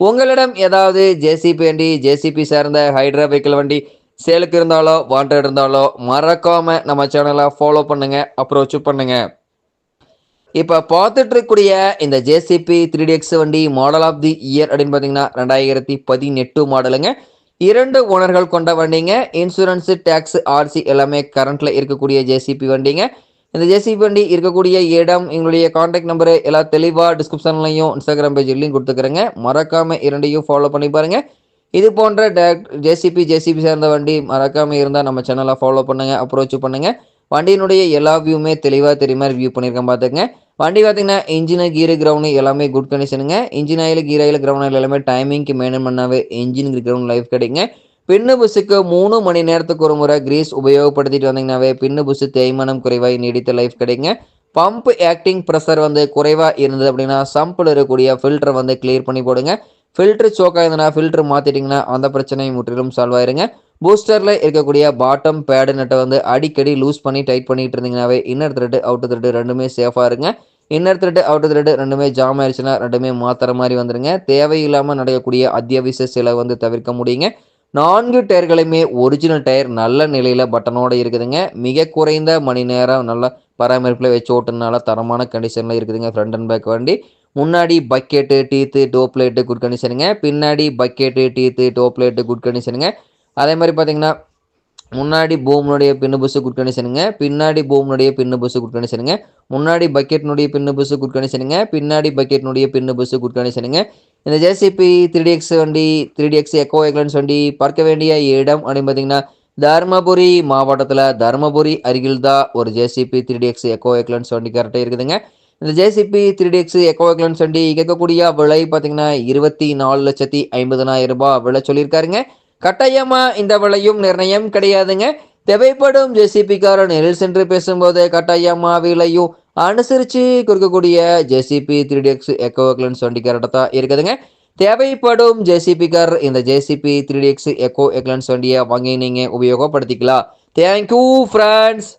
உங்களிடம் ஏதாவது ஜேசிபி வண்டி ஜேசிபி சார்ந்த ஹைட்ரா வெஹிக்கிள் வண்டி சேலுக்கு இருந்தாலோ வாண்டட் இருந்தாலோ மறக்காம நம்ம சேனலை ஃபாலோ பண்ணுங்க அப்ரோச் பண்ணுங்க. இப்போ பார்த்துட்டு இருக்கக்கூடிய இந்த ஜேசிபி த்ரீ டிஎக்ஸ் வண்டி மாடல் ஆஃப் தி இயர் அப்படின்னு பார்த்தீங்கன்னா ரெண்டாயிரத்தி பதினெட்டு மாடலுங்க இரண்டு ஓனர்கள் கொண்ட வண்டிங்க. இன்சூரன்ஸு டேக்ஸ் ஆர்சி எல்லாமே கரண்ட்ல இருக்கக்கூடிய ஜேசிபி வண்டிங்க. இந்த ஜேசிபி வண்டி இருக்கக்கூடிய இடம் எங்களுடைய காண்டாக்ட் நம்பரு எல்லா தெளிவாக டிஸ்கிரிப்ஷன்லையும் இன்ஸ்டாகிராம் பேஜ்லையும் கொடுத்துக்கிறேங்க. மறக்காமல் இரண்டையும் ஃபாலோ பண்ணி பாருங்கள் இது போன்ற டேரக்ட் ஜேசிபி ஜேசிபி சேர்ந்த வண்டி மறக்காமல் இருந்தால் நம்ம சேனலை ஃபாலோ பண்ணுங்க அப்ரோச் பண்ணுங்க. வண்டியினுடைய எல்லா வியூமே தெளிவாக தெரியுமா வியூ பண்ணியிருக்கேன் பார்த்துங்க வண்டி பார்த்தீங்கன்னா இன்ஜினு கீரு கிரவுண்டு எல்லாமே good கண்டிஷனுங்க engine oil gear oil ground oil எல்லாமே டைமிங்க்கு மெயின்டைன் பண்ணாவே இன்ஜின் கிரவுண்ட் லைஃப் கிடைக்குங்க. பின்னு புசுக்கு மூணு மணி நேரத்துக்கு ஒரு முறை கிரீஸ் உபயோகப்படுத்திட்டு வந்தீங்கன்னாவே பின்னு புசு தேய்மானம் குறைவாய் நீடித்த லைஃப் கிடைங்க பம்ப் ஆக்டிங் ப்ரெஷர் வந்து குறைவாக இருந்தது அப்படின்னா சம்பில் இருக்கக்கூடிய ஃபில்டரை வந்து கிளியர் பண்ணி போடுங்க. ஃபில்ட்ரு சோக்காக இருந்ததுன்னா ஃபில்ட்ரு மாற்றிட்டிங்கன்னா அந்த பிரச்சனை முற்றிலும் சால்வ் ஆயிருங்க. பூஸ்டரில் இருக்கக்கூடிய பாட்டம் பேடு நட்டை வந்து அடிக்கடி லூஸ் பண்ணி டைட் பண்ணிட்டு இருந்தீங்கன்னாவே இன்னர் த்ரெட்டு அவுட்டர் த்ரெட்டு ரெண்டுமே சேஃபாக இருங்க. இன்னர் த்ரெட்டு அவுட்டர் த்ரெட்டு ரெண்டுமே ஜாம் ஆயிடுச்சுன்னா ரெண்டுமே மாத்திர மாதிரி வந்துடுங்க தேவையில்லாமல் நடக்கக்கூடிய அத்தியாவசிய செலவு வந்து தவிர்க்க முடியுங்க. நான்கு டயர்களுமே ஒரிஜினல் டயர் நல்ல நிலையில் பட்டனோட இருக்குதுங்க. மிக குறைந்த மணி நேரம் நல்ல பராமரிப்பில் வச்சு ஓட்டுனால தரமான கண்டிஷனில் இருக்குதுங்க ஃப்ரண்ட் அண்ட் பேக் வண்டி. முன்னாடி bucket teeth top plate good கண்டிஷனுங்க பின்னாடி bucket teeth top plate good கண்டிஷனுங்க அதே மாதிரி பார்த்தீங்கன்னா முன்னாடி பூமினுடைய பின்னு புஸ்ஸு குட் கண்டிஷனுங்க பின்னாடி பூமினுடைய பின்னு புஸ்ஸு குட் கண்டிஷனுங்க முன்னாடி பக்கெட்னுடைய பின்னு புஸ்ஸு குட் கண்டிஷனுங்க பின்னாடி பக்கெட்னுடைய பின்னு புஸ்ஸு குட் கண்டிஷனுங்க இந்த ஜேசிபி த்ரீ எக்ஸ் வண்டி த்ரீ டிஎக்ஸ் எக்கோ எக்லன்ஸ் வண்டி பார்க்க வேண்டிய இடம் அப்படின்னு பார்த்தீங்கன்னா தருமபுரி மாவட்டத்தில் தருமபுரி அருகில் தான் ஒரு JCB three DX eco excellence வண்டி கரெக்டாக இருக்குதுங்க. இந்த JCB three DX eco excellence வண்டி கேட்கக்கூடிய விலை பார்த்தீங்கன்னா இருபத்தி நாலு லட்சத்தி ஐம்பதனாயிரம் ரூபாய் விலை சொல்லியிருக்காருங்க. கட்டாயமாக இந்த விலையும் நிர்ணயம் கிடையாதுங்க. தேவைப்படும் ஜேசிபிக்காரன் நேரில் சென்று பேசும்போது கட்டாயமாக விலையும் அனுசரித்து கொடுக்கக்கூடிய JCB three DX eco excellence வண்டி கரெக்டாக தான் இருக்குதுங்க. தேவைப்படும் ஜேசிபி கார் இந்த JCB three DX eco excellence வண்டியை வாங்கி நீங்கள் உபயோகப்படுத்திக்கலாம். Thank you friends